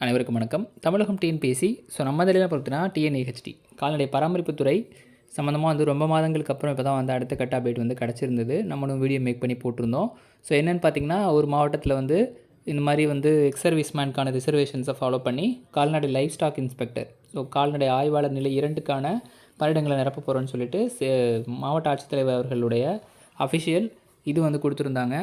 அனைவருக்கும் வணக்கம். தமிழகம் TNPSC so நம்ம இதில் பார்த்தீங்கன்னா டிஎன்ஏஹெச்டி. கால்நடை பராமரிப்புத்துறை சம்மந்தமாக வந்து ரொம்ப மாதங்களுக்கு அப்புறம் இப்போ தான் வந்து அடுத்த கட்ட அப்டேட் வந்து கிடச்சிருந்தது. நம்மளும் வீடியோ மேக் பண்ணி போட்டிருந்தோம். ஸோ என்னென்னு பார்த்தீங்கன்னா ஒரு மாவட்டத்தில் வந்து இந்த மாதிரி வந்து எக்ஸ் சர்வீஸ்மேனுக்கான ரிசர்வேஷன்ஸை ஃபாலோ பண்ணி கால்நடை லைஃப் ஸ்டாக் இன்ஸ்பெக்டர் ஸோ கால்நடை ஆய்வாளர் நிலை இரண்டுக்கான பணியிடங்களை நிரப்ப போகிறோன்னு சொல்லிட்டு மாவட்ட ஆட்சித்தலைவர் அவர்களுடைய அஃபிஷியல் இது வந்து கொடுத்துருந்தாங்க.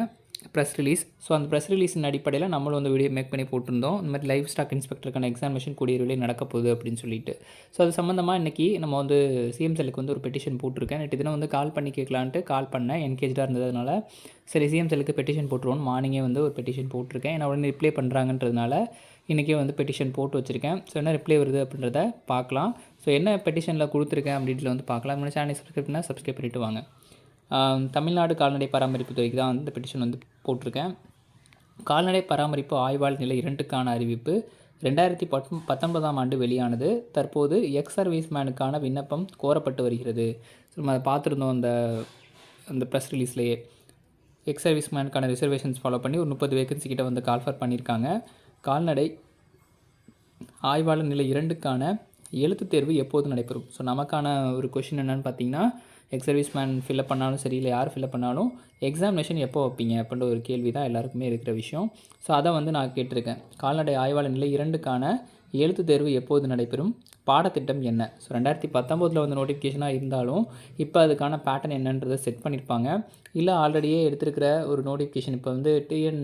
ப்ரெஸ் ரிலீஸ் ஸோ அந்த ப்ரெஸ் ரிலீஸின் அடிப்படையில் நம்மளும் வந்து வீடியோ மேக் பண்ணி போட்டிருந்தோம். இந்த மாதிரி லைஃப் ஸ்டாக் இன்ஸ்பெக்டருக்கான எக்ஸாமினேஷன் கூடிய விரைவில் நடக்க போகுது அப்படின்னு சொல்லிட்டு. ஸோ அது சம்மந்தமாக இன்றைக்கி நம்ம வந்து சிஎம் செல்லுக்கு வந்து ஒரு பெட்டிஷன் போட்டிருக்கேன். நேற்று தினம் வந்து கால் பண்ணி கேட்கலான்ட்டு கால் பண்ணேன். என்கேஜாக இருந்ததுனால சரி சிஎம் செல்லுக்கு பெட்டிஷன் போட்டுருவோம் மார்னிங்கே வந்து ஒரு பெட்டிஷன் போட்டிருக்கேன். ஏன்னா உடனே ரிப்ளை பண்ணுறாங்கன்றதுனால இன்றைக்கே வந்து பெட்டிஷன் போட்டு வச்சுருக்கேன். ஸோ என்ன ரிப்ளை வருது அப்படின்றத பார்க்கலாம். ஸோ என்ன பெட்டிஷனில் கொடுத்துருக்கேன் அப்படின்ட்டு வந்து பார்க்கலாம். முன்னாடி சேனல் சப்ஸ்கிரைப் பண்ணால் சப்ஸ்கிரைப் பண்ணிட்டு வாங்க. தமிழ்நாடு கால்நடை பராமரிப்பு துறைக்கு தான் வந்து இந்த பெட்டிஷன் வந்து போட்டிருக்கேன். கால்நடை பராமரிப்பு ஆய்வாளர் நிலை இரண்டுக்கான அறிவிப்பு. ரெண்டாயிரத்தி பத் பத்தொன்பதாம் ஆண்டு வெளியானது. தற்போது எக்ஸ் சர்வீஸ்மேனுக்கான விண்ணப்பம் கோரப்பட்டு வருகிறது. நம்ம அதை பார்த்துருந்தோம் அந்த அந்த ப்ரெஸ் ரிலீஸ்லேயே எக்ஸ் சர்வீஸ்மேனுக்கான ரிசர்வேஷன்ஸ் ஃபாலோ பண்ணி ஒரு முப்பது வேகன்சி கிட்ட வந்து கால்ஃபர் பண்ணியிருக்காங்க. கால்நடை ஆய்வாளர் நிலை இரண்டுக்கான எழுத்து தேர்வு எப்போது நடைபெறும்? ஸோ நமக்கான ஒரு கொஷின் என்னன்னு பார்த்தீங்கன்னா எக்ஸ் சர்வீஸ்மேன் ஃபில்அப் பண்ணாலும் சரி இல்லை யார் ஃபில்அப் பண்ணாலும் எக்ஸாமினேஷன் எப்போ வைப்பீங்க அப்படின்ற ஒரு கேள்வி தான் எல்லாருக்குமே இருக்கிற விஷயம். ஸோ அதை வந்து நான் கேட்டிருக்கேன். கால்நடை ஆய்வாளர் நிலை இரண்டுக்கான எழுத்துத் தேர்வு எப்போது நடைபெறும்? பாடத்திட்டம் என்ன? ஸோ ரெண்டாயிரத்தி பத்தொம்போதில் வந்து நோட்டிஃபிகேஷனாக இருந்தாலும் இப்போ அதுக்கான பேட்டர்ன் என்னன்றதை செட் பண்ணியிருப்பாங்க இல்லை ஆல்ரெடியே எடுத்திருக்கிற ஒரு நோட்டிஃபிகேஷன் இப்போ வந்து டிஎன்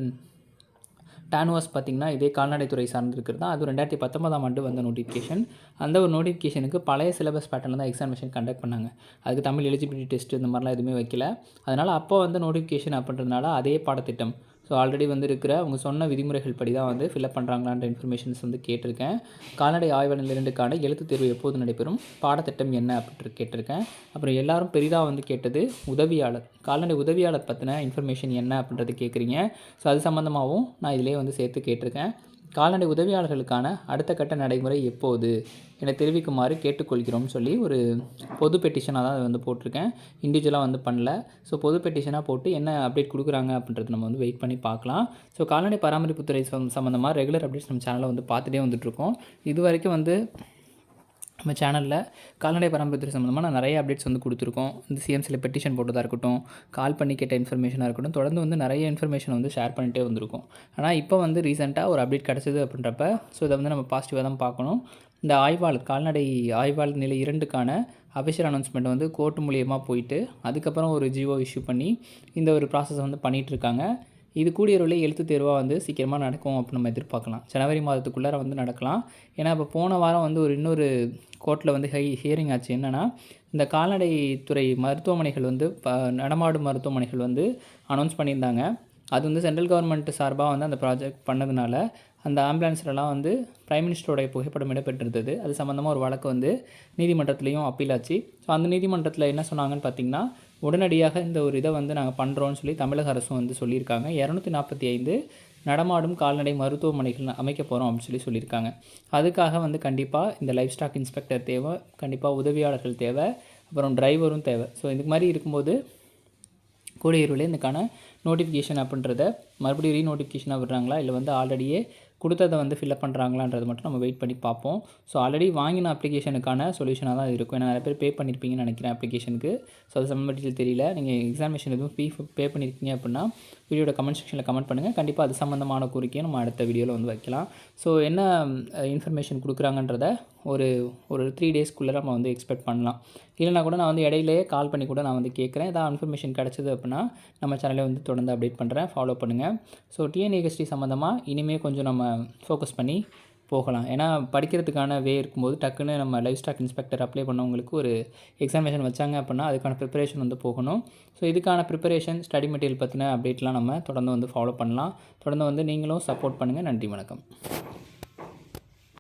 டானுவாஸ் பார்த்திங்கன்னா இதே கால்நடைத்துறை சார்ந்திருக்கிறது தான். அது ரெண்டாயிரத்தி பத்தொன்பதாம் ஆண்டு வந்த நோட்டிஃபிகேஷன் அந்த ஒரு நோட்டிஃபிகேஷனுக்கு பழைய சிலபஸ் பேட்டர்னில் தான் எக்ஸாமினேஷன் கண்டக்ட் பண்ணாங்க. அதுக்கு தமிழ் எலிஜிபிலிட்டி டெஸ்ட் இந்த மாதிரிலாம் எதுவுமே வைக்கல. அதனால் அப்போ வந்து நோட்டிஃபிகேஷன் அப்படின்றதுனால அதே பாடத்திட்டம் ஸோ ஆல்ரெடி வந்து இருக்கிற அவங்க சொன்ன விதிமுறைகள் படி தான் வந்து ஃபில்அப் பண்ணுறாங்களான்ற இன்ஃபர்மேஷன்ஸ் வந்து கேட்டிருக்கேன். கால்நடை ஆய்வாளர் இரண்டுக்கான எழுத்துத் தேர்வு எப்போது நடைபெறும்? பாடத்திட்டம் என்ன அப்படின்ட்டு கேட்டிருக்கேன். அப்புறம் எல்லாரும் பெரிதாக வந்து கேட்டது உதவியாளர் கால்நடை உதவியாளர் பற்றின இன்ஃபர்மேஷன் என்ன அப்படின்றது கேட்குறீங்க. ஸோ அது சம்மந்தமாகவும் நான் இதிலே வந்து சேர்த்து கேட்டிருக்கேன். கால்நடை உதவியாளர்களுக்கான அடுத்த கட்ட நடைமுறை எப்போது என தெரிவிக்குமாறு கேட்டுக்கொள்கிறோம்னு சொல்லி ஒரு பொது பெட்டிஷனாக தான் வந்து போட்டிருக்கேன். இண்டிவிஜுவலாக வந்து பண்ணல. ஸோ பொது பெட்டிஷனாக போட்டு என்ன அப்டேட் கொடுக்குறாங்க அப்படின்றது நம்ம வந்து வெயிட் பண்ணி பார்க்கலாம். ஸோ கால்நடை பராமரிப்புத்துறை சம் சம்மந்தமாக ரெகுலர் அப்டேட்ஸ் நம்ம சேனலில் வந்து பார்த்துட்டே வந்துட்டுருக்கோம். இது வரைக்கும் வந்து நம்ம சேனலில் கால்நடை பராமரிப்பு சம்மந்தமாக நான் நிறைய அப்டேட்ஸ் வந்து கொடுத்துருக்கோம். இந்த சிஎம்சியில் பெட்டிஷன் போட்டதாக இருக்கட்டும் கால் பண்ணி கேட்ட இன்ஃபர்மேஷனாக இருக்கட்டும் தொடர்ந்து வந்து நிறைய இன்ஃபர்மேஷன் வந்து ஷேர் பண்ணிகிட்டே வந்திருக்கோம். ஆனால் இப்போ வந்து ரீசெண்டாக ஒரு அப்டேட் கிடச்சிது அப்படின்றப்ப ஸோ இதை வந்து நம்ம பாசிட்டிவாக தான் பார்க்கணும். இந்த ஆய்வாள் கால்நடை ஆய்வாளர் நிலை இரண்டுக்கான அஃபிஷியல் அனௌன்ஸ்மெண்ட் வந்து கோர்ட் மூலியமாக போயிட்டு அதுக்கப்புறம் ஒரு ஜியோ இஷ்யூ பண்ணி இந்த ஒரு ப்ராசஸ் வந்து பண்ணிகிட்ருக்காங்க இது கூடிய விரைவில் எழுத்து தேர்வாக வந்து சீக்கிரமாக நடக்கும் அப்படின்னு நம்ம எதிர்பார்க்கலாம். ஜனவரி மாதத்துக்குள்ளார வந்து நடக்கலாம். ஏன்னா இப்போ போன வாரம் வந்து ஒரு இன்னொரு கோர்ட்டில் வந்து ஹை ஹியரிங் ஆச்சு. என்னென்னா இந்த கால்நடைத்துறை மருத்துவமனைகள் வந்து ப நடமாடும் மருத்துவமனைகள் வந்து அனௌன்ஸ் பண்ணியிருந்தாங்க. அது வந்து சென்ட்ரல் கவர்மெண்ட் சார்பாக வந்து அந்த ப்ராஜெக்ட் பண்ணதுனால அந்த ஆம்புலன்ஸ்லலாம் வந்து பிரைம் மினிஸ்டருடைய புகைப்படம் இடம்பெற்றிருந்தது. அது சம்மந்தமாக ஒரு வழக்கு வந்து நீதிமன்றத்துலேயும் அப்பீல் ஆச்சு. ஸோ அந்த நீதிமன்றத்தில் என்ன சொன்னாங்கன்னு பார்த்தீங்கன்னா உடனடியாக இந்த ஒரு இதை வந்து நாங்கள் பண்ணுறோன்னு சொல்லி தமிழக அரசும் வந்து சொல்லியிருக்காங்க. இரநூத்தி நாற்பத்தி ஐந்து நடமாடும் கால்நடை மருத்துவமனைகள் அமைக்க போகிறோம் அப்படின்னு சொல்லி சொல்லியிருக்காங்க. அதுக்காக வந்து கண்டிப்பாக இந்த லைஃப் ஸ்டாக் இன்ஸ்பெக்டர் தேவை கண்டிப்பாக உதவியாளர்கள் தேவை அப்புறம் டிரைவரும் தேவை. ஸோ இது மாதிரி இருக்கும்போது கூடியிருவில் இதுக்கான நோட்டிஃபிகேஷன் அப்படின்றத மறுபடியும் ரீ நோட்டிஃபிகேஷனாக விடுறாங்களா? இல்லை வந்து ஆல்ரெடியே கொடுத்ததை வந்து ஃபில்அப் பண்ணுறாங்களான்றது மட்டும் நம்ம வெயிட் பண்ணி பார்ப்போம். ஸோ ஆல்ரெடி வாங்கின அப்ளிகேஷனுக்கான சொல்யூஷனாக தான் இருக்கும். ஏன்னா நிறைய பேர் பே பண்ணியிருப்பீங்கன்னு நினைக்கிறேன் அப்ளிகேஷனுக்கு ஸோ அது சம்மந்தத்தில் தெரியல. நீங்கள் எக்ஸாமினேஷன் எதுவும் ஃபீ பே பண்ணியிருக்கீங்க அப்படின்னா வீடியோட கமெண்ட் செக்ஷனில் கமெண்ட் பண்ணுங்கள் கண்டிப்பாக அது சம்மந்தமான கோரிக்கையை நம்ம அடுத்த வீடியோவில் வந்து வைக்கலாம். ஸோ என்ன இன்ஃபர்மேஷன் கொடுக்குறாங்கன்றத ஒரு ஒரு த்ரீ டேஸ்க்குள்ளே நம்ம வந்து எக்ஸ்பெக்ட் பண்ணலாம். இல்லைனா கூட நான் வந்து இடையிலேயே கால் பண்ணி கூட நான் வந்து கேட்குறேன். ஏதாவது இன்ஃபர்மேஷன் கிடச்சிது அப்படின்னா நம்ம சேனலை வந்து தொடர்ந்து அப்டேட் பண்ணுறேன் ஃபாலோ பண்ணுங்கள் ஸோ டிஎன்ஏஹெச்டி சம்மந்தமாக இனிமேல் கொஞ்சம் நம்ம ஃபோக்கஸ் பண்ணி போகலாம். ஏன்னா படிக்கிறதுக்கான வே இருக்கும்போது டக்குன்னு நம்ம லைஃப் ஸ்டாக் இன்ஸ்பெக்டர் அப்ளை பண்ணவங்களுக்கு ஒரு எக்ஸாமினேஷன் வச்சாங்க அப்படின்னா அதுக்கான ப்ரிப்பரேஷன் வந்து போகணும். ஸோ இதுக்கான ப்ரிப்பரேஷன் ஸ்டடி மெட்டீரியல் பற்றின அப்டேட்லாம் நம்ம தொடர்ந்து வந்து ஃபாலோ பண்ணலாம். தொடர்ந்து வந்து நீங்களும் சப்போர்ட் பண்ணுங்கள் நன்றி வணக்கம்.